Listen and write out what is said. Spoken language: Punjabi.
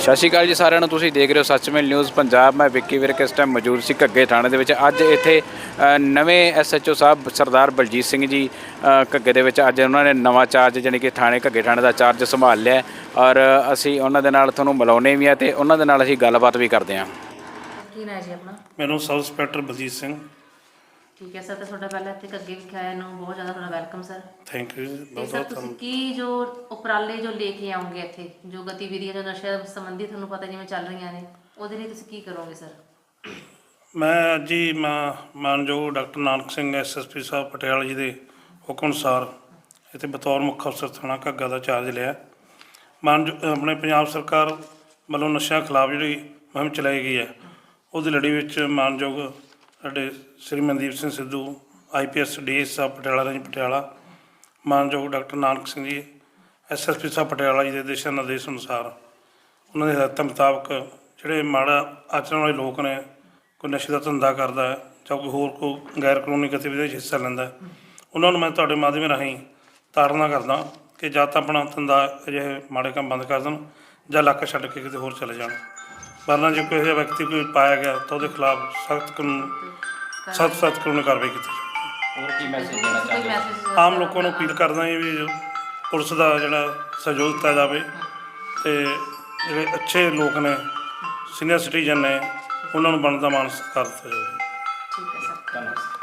ਸਤਿ ਸ਼੍ਰੀ ਅਕਾਲ ਜੀ ਸਾਰਿਆਂ ਨੂੰ ਤੁਸੀਂ ਦੇਖ ਰਹੇ ਹੋ ਸੱਚਮੇਲ ਨਿਊਜ਼ ਪੰਜਾਬ। ਮੈਂ ਵਿੱਕੀ ਵਿਰਕ ਇਸ ਟਾਈਮ ਮੌਜੂਦ ਸੀ ਘੱਗੇ ਥਾਣੇ ਦੇ ਵਿੱਚ। ਅੱਜ ਇੱਥੇ ਅ, ਨਵੇਂ ਐਸਐਚਓ ਸਾਹਿਬ ਸਰਦਾਰ ਬਲਜੀਤ ਸਿੰਘ ਜੀ ਅ, ਘੱਗੇ ਦੇ ਵਿੱਚ ਅੱਜ ਉਹਨਾਂ ਨੇ ਨਵਾਂ ਚਾਰਜ ਜਾਣੀ ਕਿ ਥਾਣੇ ਘੱਗੇ ਥਾਣੇ ਦਾ ਚਾਰਜ ਸੰਭਾਲ ਲਿਆ ਹੈ ਔਰ ਅਸੀਂ ਉਹਨਾਂ ਦੇ ਨਾਲ ਤੁਹਾਨੂੰ ਮਿਲਾਉਣੇ ਵੀ ਆ ਤੇ ਉਹਨਾਂ ਦੇ ਨਾਲ ਅਸੀਂ ਗੱਲਬਾਤ ਵੀ ਕਰਦੇ ਹਾਂ। ਕੀ ਨਾਂ ਹੈ ਜੀ ਆਪਣਾ? ਮੈਨੂੰ ਸਬ ਇੰਸਪੈਕਟਰ ਬਲਜੀਤ ਸਿੰਘ। ਠੀਕ ਹੈ ਸਰ ਤੇ ਤੁਹਾਡਾ ਪਹਿਲਾਂ ਇੱਥੇ ਅੱਗੇ ਵਿਖੇ ਆਇਆ ਨੂੰ ਬਹੁਤ ਜ਼ਿਆਦਾ ਤੁਹਾਡਾ ਵੈਲਕਮ ਸਰ। ਥੈਂਕ ਯੂ ਬਹੁਤ ਸਰ ਬਹੁਤ ਤੁਸੀਂ ਕੀ ਜੋ ਉਪਰਾਲੇ ਜੋ ਲੈ ਕੇ ਆਉਂਗੇ ਇੱਥੇ ਜੋ ਗਤੀਵਿਧੀਆਂ ਜੋ ਨਸ਼ੇ ਸੰਬੰਧੀ ਤੁਹਾਨੂੰ ਪਤਾ ਜਿਵੇਂ ਚੱਲ ਰਹੀਆਂ ਨੇ ਉਹਦੇ ਲਈ ਤੁਸੀਂ ਕੀ ਕਰੋਗੇ ਸਰ? ਮੈਂ ਅੱਜ ਹੀ ਮਾ- ਮਾਨਯੋਗ ਡਾਕਟਰ ਨਾਨਕ ਸਿੰਘ ਐਸਐਸਪੀ ਸਾਹਿਬ ਪਟਿਆਲਾ ਜੀ ਦੇ ਹੁਕਮ ਅਨੁਸਾਰ ਇੱਥੇ ਬਤੌਰ ਮੁੱਖ ਅਫਸਰ ਥਾਣਾ ਘੱਗਾ ਦਾ ਚਾਰਜ ਲਿਆ। ਮਾਨ ਆਪਣੇ ਪੰਜਾਬ ਸਰਕਾਰ ਵੱਲੋਂ ਨਸ਼ਿਆਂ ਖਿਲਾਫ ਜਿਹੜੀ ਮੁਹਿੰਮ ਚਲਾਈ ਗਈ ਹੈ ਉਹਦੀ ਲੜੀ ਵਿੱਚ ਮਾਨਯੋਗ ਸਾਡੇ ਸ੍ਰੀ ਮਨਦੀਪ ਸਿੰਘ ਸਿੱਧੂ ਆਈਪੀਐਸ ਡੀਐਸ ਸਾਹਿਬ ਪਟਿਆਲਾ ਰੇਂਜ ਪਟਿਆਲਾ ਮਾਨਯੋਗ ਡਾਕਟਰ ਨਾਨਕ ਸਿੰਘ ਜੀ ਐਸਐਸਪੀ ਸਾਹਿਬ ਪਟਿਆਲਾ ਜੀ ਦੇ ਦਿਸ਼ਾ ਨਿਰਦੇਸ਼ ਅਨੁਸਾਰ ਉਹਨਾਂ ਦੇ ਹਦਾਇਤਾਂ ਮੁਤਾਬਕ ਜਿਹੜੇ ਮਾੜਾ ਆਚਰਣ ਵਾਲੇ ਲੋਕ ਨੇ ਕੋਈ ਨਸ਼ੇ ਦਾ ਧੰਦਾ ਕਰਦਾ ਹੈ ਜਾਂ ਕੋਈ ਹੋਰ ਕੋਈ ਗੈਰ ਕਾਨੂੰਨੀ ਗਤੀਵਿਧੀ ਵਿੱਚ ਹਿੱਸਾ ਲੈਂਦਾ ਹੈ, ਉਹਨਾਂ ਨੂੰ ਮੈਂ ਤੁਹਾਡੇ ਮਾਧਿਅਮ ਰਾਹੀਂ ਤਾੜਨਾ ਕਰਦਾ ਕਿ ਜਾਂ ਤਾਂ ਆਪਣਾ ਧੰਦਾ ਅਜਿਹੇ ਮਾੜੇ ਕੰਮ ਬੰਦ ਕਰ ਦੇਣ ਜਾਂ ਲੱਕ ਛੱਡ ਕੇ ਕਿਤੇ ਹੋਰ ਚਲੇ ਜਾਣ। ਵਰਨਾ ਜੇ ਕੋਈ ਵਿਅਕਤੀ ਕੋਈ ਪਾਇਆ ਗਿਆ ਤਾਂ ਉਹਦੇ ਖਿਲਾਫ ਸਖਤ ਕਾਨੂੰਨ ਸਖਤ ਸਖਤ ਕਾਨੂੰਨੀ ਕਾਰਵਾਈ ਕੀਤੀ ਜਾਵੇ ਹੋਰ ਕੀ ਮੈਸੇਜ ਦੇਣਾ ਮੈਸੇਜ ਆਮ ਲੋਕਾਂ ਨੂੰ ਅਪੀਲ ਕਰਦਾ ਹਾਂ ਵੀ ਪੁਲਿਸ ਦਾ ਜਿਹੜਾ ਸਹਿਯੋਗ ਦਿੱਤਾ ਜਾਵੇ ਤੇ ਜਿਹੜੇ ਅੱਛੇ ਲੋਕ ਨੇ ਸੀਨੀਅਰ ਸਿਟੀਜ਼ਨ ਨੇ ਉਹਨਾਂ ਨੂੰ ਬਣਦਾ ਮਾਨ ਸਤਿਕਾਰ ਦਿੱਤਾ ਜਾਵੇ।